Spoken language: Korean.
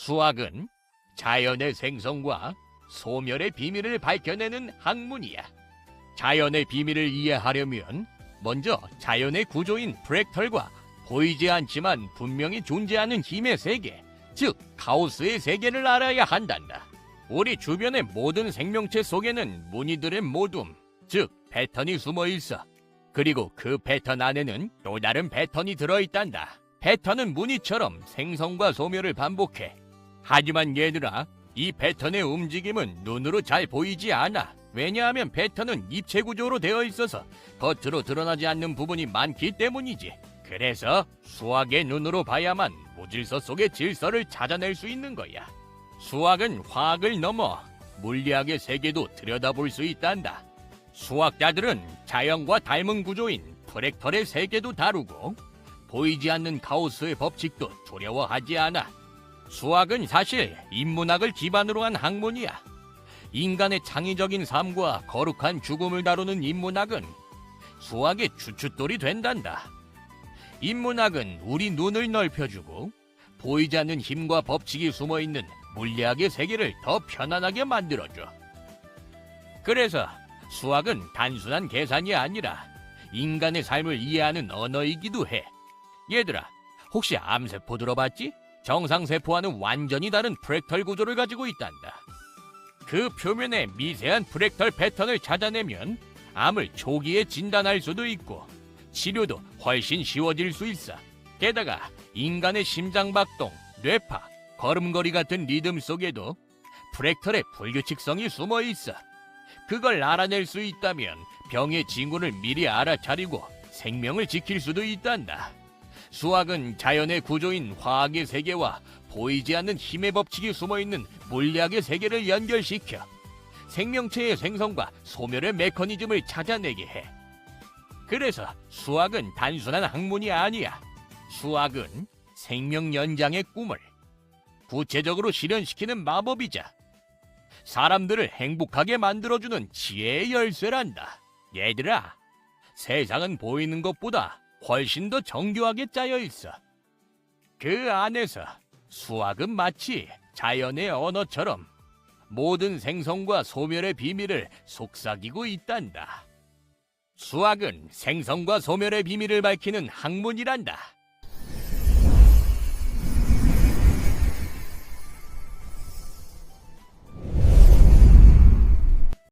수학은 자연의 생성과 소멸의 비밀을 밝혀내는 학문이야. 자연의 비밀을 이해하려면 먼저 자연의 구조인 프랙털과 보이지 않지만 분명히 존재하는 힘의 세계, 즉 카오스의 세계를 알아야 한단다. 우리 주변의 모든 생명체 속에는 무늬들의 모둠, 즉 패턴이 숨어 있어. 그리고 그 패턴 안에는 또 다른 패턴이 들어있단다. 패턴은 무늬처럼 생성과 소멸을 반복해. 하지만 얘들아, 이 패턴의 움직임은 눈으로 잘 보이지 않아. 왜냐하면 패턴은 입체 구조로 되어 있어서 겉으로 드러나지 않는 부분이 많기 때문이지. 그래서 수학의 눈으로 봐야만 무질서 속의 질서를 찾아낼 수 있는 거야. 수학은 화학을 넘어 물리학의 세계도 들여다볼 수 있단다. 수학자들은 자연과 닮은 구조인 프랙털의 세계도 다루고 보이지 않는 카오스의 법칙도 두려워하지 않아. 수학은 사실 인문학을 기반으로 한 학문이야. 인간의 창의적인 삶과 거룩한 죽음을 다루는 인문학은 수학의 주춧돌이 된단다. 인문학은 우리 눈을 넓혀주고 보이지 않는 힘과 법칙이 숨어 있는 물리학의 세계를 더 편안하게 만들어줘. 그래서 수학은 단순한 계산이 아니라 인간의 삶을 이해하는 언어이기도 해. 얘들아, 혹시 암세포 들어봤지? 정상세포와는 완전히 다른 프랙털 구조를 가지고 있단다. 그 표면에 미세한 프랙털 패턴을 찾아내면 암을 초기에 진단할 수도 있고 치료도 훨씬 쉬워질 수 있어. 게다가 인간의 심장박동, 뇌파, 걸음걸이 같은 리듬 속에도 프랙털의 불규칙성이 숨어 있어. 그걸 알아낼 수 있다면 병의 징후를 미리 알아차리고 생명을 지킬 수도 있단다. 수학은 자연의 구조인 화학의 세계와 보이지 않는 힘의 법칙이 숨어 있는 물리학의 세계를 연결시켜 생명체의 생성과 소멸의 메커니즘을 찾아내게 해. 그래서 수학은 단순한 학문이 아니야. 수학은 생명 연장의 꿈을 구체적으로 실현시키는 마법이자 사람들을 행복하게 만들어주는 지혜의 열쇠란다. 얘들아, 세상은 보이는 것보다 훨씬 더 정교하게 짜여 있어. 그 안에서 수학은 마치 자연의 언어처럼 모든 생성과 소멸의 비밀을 속삭이고 있단다. 수학은 생성과 소멸의 비밀을 밝히는 학문이란다.